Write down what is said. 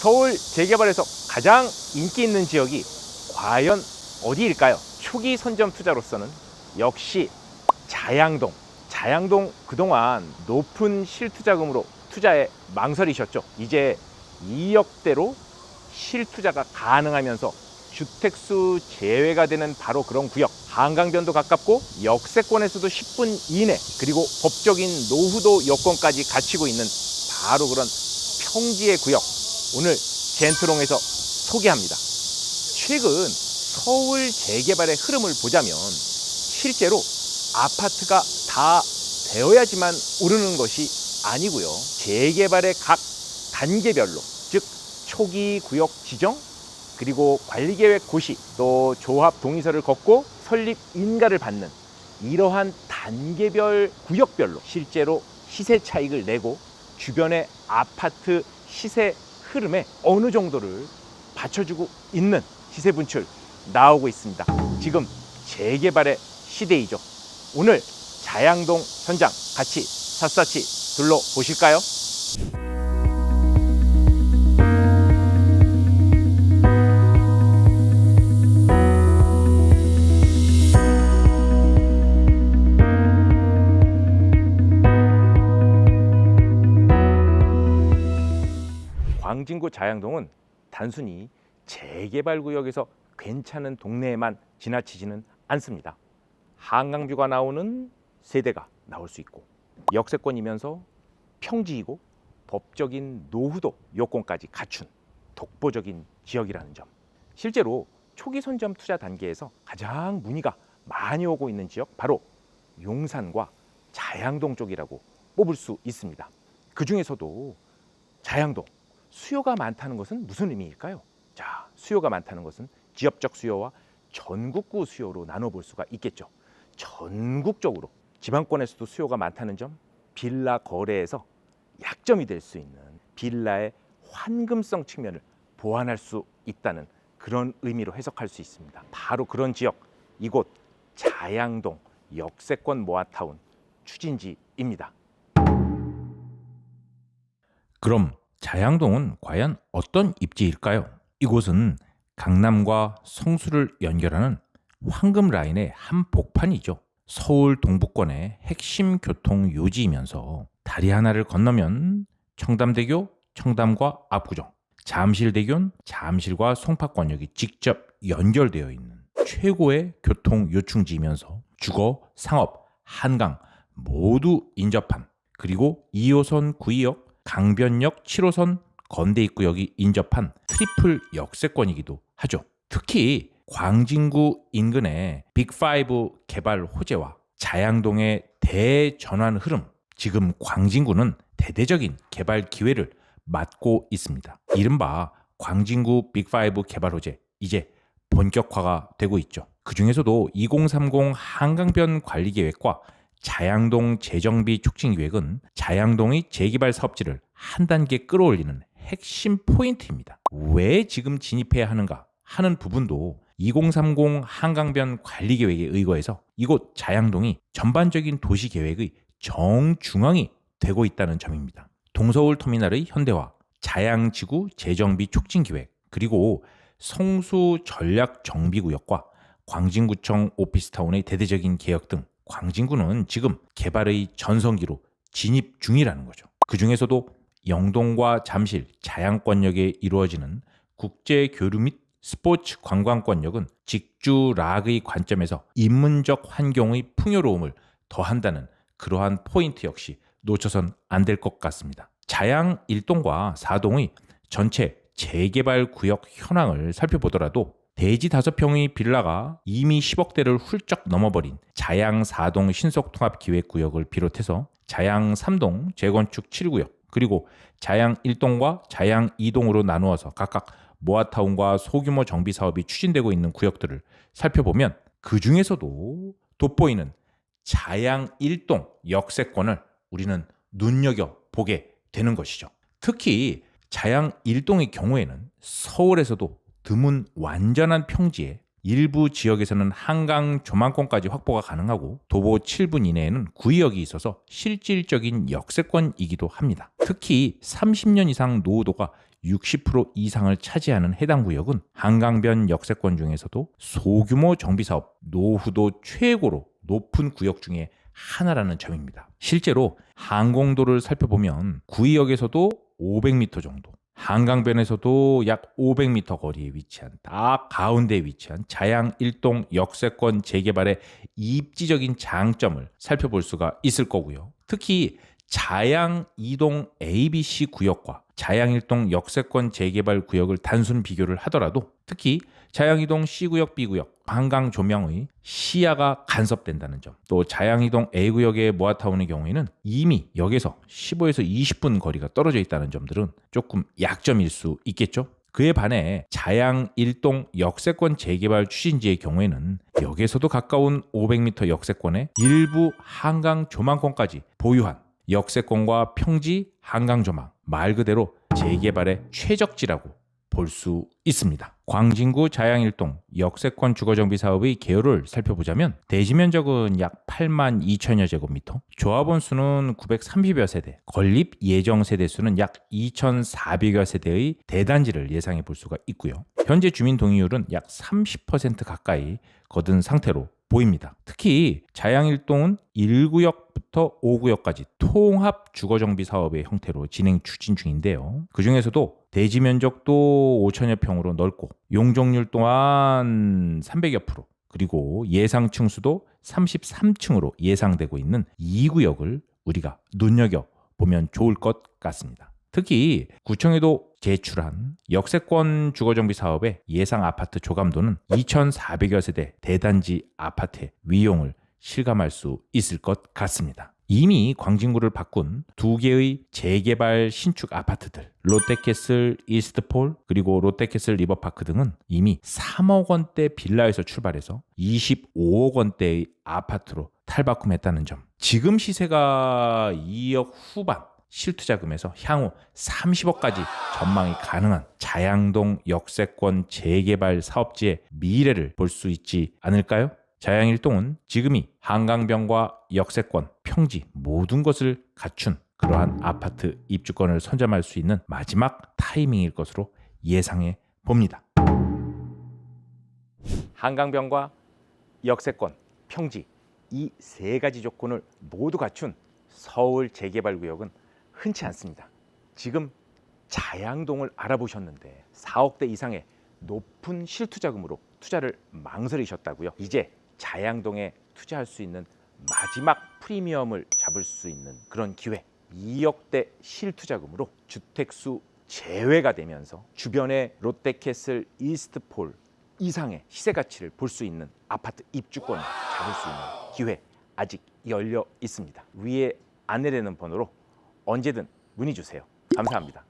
서울 재개발에서 가장 인기 있는 지역이 과연 어디일까요? 초기 선점 투자로서는 역시 자양동. 자양동 그동안 높은 실투자금으로 투자에 망설이셨죠. 이제 2억대로 실투자가 가능하면서 주택수 제외가 되는 바로 그런 구역. 한강변도 가깝고 역세권에서도 10분 이내 그리고 법적인 노후도 여건까지 갖추고 있는 바로 그런 평지의 구역. 오늘 젠트롱에서 소개합니다. 최근 서울 재개발의 흐름을 보자면 실제로 아파트가 다 되어야지만 오르는 것이 아니고요. 재개발의 각 단계별로 즉 초기 구역 지정 그리고 관리계획 고시 또 조합 동의서를 걷고 설립 인가를 받는 이러한 단계별 구역별로 실제로 시세 차익을 내고 주변의 아파트 시세 흐름에 어느 정도를 받쳐주고 있는 시세 분출 나오고 있습니다. 지금 재개발의 시대이죠. 오늘 자양동 현장 같이 샅샅이 둘러보실까요? 광진구 자양동은 단순히 재개발 구역에서 괜찮은 동네에만 지나치지는 않습니다. 한강뷰가 나오는 세대가 나올 수 있고 역세권이면서 평지이고 법적인 노후도 요건까지 갖춘 독보적인 지역이라는 점. 실제로 초기 선점 투자 단계에서 가장 문의가 많이 오고 있는 지역 바로 용산과 자양동 쪽이라고 뽑을 수 있습니다. 그 중에서도 자양동 수요가 많다는 것은 무슨 의미일까요? 자, 수요가 많다는 것은 지역적 수요와 전국구 수요로 나눠볼 수가 있겠죠. 전국적으로 지방권에서도 수요가 많다는 점, 빌라 거래에서 약점이 될 수 있는 빌라의 환금성 측면을 보완할 수 있다는 그런 의미로 해석할 수 있습니다. 바로 그런 지역, 이곳 자양동 역세권 모아타운 추진지입니다. 그럼 자양동은 과연 어떤 입지일까요? 이곳은 강남과 성수를 연결하는 황금 라인의 한 복판이죠. 서울 동부권의 핵심 교통 요지이면서 다리 하나를 건너면 청담대교, 청담과 압구정, 잠실대교는 잠실과 송파권역이 직접 연결되어 있는 최고의 교통 요충지이면서 주거, 상업, 한강 모두 인접한 그리고 2호선 구의역, 강변역 7호선 건대 입구역이 인접한 트리플 역세권이기도 하죠. 특히 광진구 인근의 빅5 개발 호재와 자양동의 대전환 흐름, 지금 광진구는 대대적인 개발 기회를 맞고 있습니다. 이른바 광진구 빅5 개발 호재, 이제 본격화가 되고 있죠. 그 중에서도 2030 한강변 관리 계획과 자양동 재정비 촉진 계획은 자양동의 재개발 사업지를 한 단계 끌어올리는 핵심 포인트입니다. 왜 지금 진입해야 하는가 하는 부분도 2030 한강변 관리 계획에 의거해서 이곳 자양동이 전반적인 도시 계획의 정중앙이 되고 있다는 점입니다. 동서울 터미널의 현대화, 자양지구 재정비 촉진 계획, 그리고 성수 전략 정비구역과 광진구청 오피스타운의 대대적인 개혁 등 광진구는 지금 개발의 전성기로 진입 중이라는 거죠. 그 중에서도 영동과 잠실, 자양권역에 이루어지는 국제 교류 및 스포츠 관광권역은 직주 락의 관점에서 인문적 환경의 풍요로움을 더한다는 그러한 포인트 역시 놓쳐선 안 될 것 같습니다. 자양 1동과 4동의 전체 재개발 구역 현황을 살펴보더라도 대지 5평의 빌라가 이미 10억대를 훌쩍 넘어버린 자양 4동 신속통합기획구역을 비롯해서 자양 3동 재건축 7구역 그리고 자양 1동과 자양 2동으로 나누어서 각각 모아타운과 소규모 정비 사업이 추진되고 있는 구역들을 살펴보면 그 중에서도 돋보이는 자양 1동 역세권을 우리는 눈여겨 보게 되는 것이죠. 특히 자양 1동의 경우에는 서울에서도 드문 완전한 평지에 일부 지역에서는 한강 조망권까지 확보가 가능하고 도보 7분 이내에는 구의역이 있어서 실질적인 역세권이기도 합니다. 특히 30년 이상 노후도가 60% 이상을 차지하는 해당 구역은 한강변 역세권 중에서도 소규모 정비 사업 노후도 최고로 높은 구역 중에 하나라는 점입니다. 실제로 항공도를 살펴보면 구의역에서도 500m 정도, 한강변에서도 약 500m 거리에 위치한 딱 가운데에 위치한 자양 일동 역세권 재개발의 입지적인 장점을 살펴볼 수가 있을 거고요. 특히 자양 이동 ABC 구역과 자양 일동 역세권 재개발 구역을 단순 비교를 하더라도 특히 자양이동 C구역, B구역, 한강 조명의 시야가 간섭된다는 점, 또 자양이동 A구역의 모아타운의 경우에는 이미 역에서 15에서 20분 거리가 떨어져 있다는 점들은 조금 약점일 수 있겠죠. 그에 반해 자양 일동 역세권 재개발 추진지의 경우에는 역에서도 가까운 500m 역세권에 일부 한강 조망권까지 보유한 역세권과 평지 한강 조망 말 그대로 재개발의 최적지라고 볼 수 있습니다. 광진구 자양일동 역세권 주거정비 사업의 개요를 살펴보자면 대지 면적은 약 8만 2천여 제곱미터, 조합원 수는 930여 세대, 건립 예정 세대 수는 약 2,400여 세대의 대단지를 예상해 볼 수가 있고요. 현재 주민 동의율은 약 30% 가까이 거둔 상태로 보입니다. 특히 자양일동은 1구역부터 5구역까지 통합 주거정비 사업의 형태로 진행 추진 중인데요. 그 중에서도 대지 면적도 5천여 평으로 넓고 용적률 또한 300여 프로 그리고 예상 층수도 33층으로 예상되고 있는 2구역을 우리가 눈여겨 보면 좋을 것 같습니다. 특히 구청에도 제출한 역세권 주거정비 사업의 예상 아파트 조감도는 2,400여 세대 대단지 아파트의 위용을 실감할 수 있을 것 같습니다. 이미 광진구를 바꾼 두 개의 재개발 신축 아파트들 롯데캐슬 이스트폴 그리고 롯데캐슬 리버파크 등은 이미 3억 원대 빌라에서 출발해서 25억 원대의 아파트로 탈바꿈했다는 점. 지금 시세가 2억 후반 실투자금에서 향후 30억까지 전망이 가능한 자양동 역세권 재개발 사업지의 미래를 볼 수 있지 않을까요? 자양일동은 지금이 한강변과 역세권, 평지 모든 것을 갖춘 그러한 아파트 입주권을 선점할 수 있는 마지막 타이밍일 것으로 예상해 봅니다. 한강변과 역세권, 평지 이 세 가지 조건을 모두 갖춘 서울 재개발 구역은 흔치 않습니다. 지금 자양동을 알아보셨는데 4억대 이상의 높은 실투자금으로 투자를 망설이셨다고요. 이제 자양동에 투자할 수 있는 마지막 프리미엄을 잡을 수 있는 그런 기회. 2억대 실투자금으로 주택수 제외가 되면서 주변의 롯데캐슬 이스트폴 이상의 시세 가치를 볼 수 있는 아파트 입주권을 잡을 수 있는 기회 아직 열려 있습니다. 위에 안내되는 번호로 언제든 문의 주세요. 감사합니다.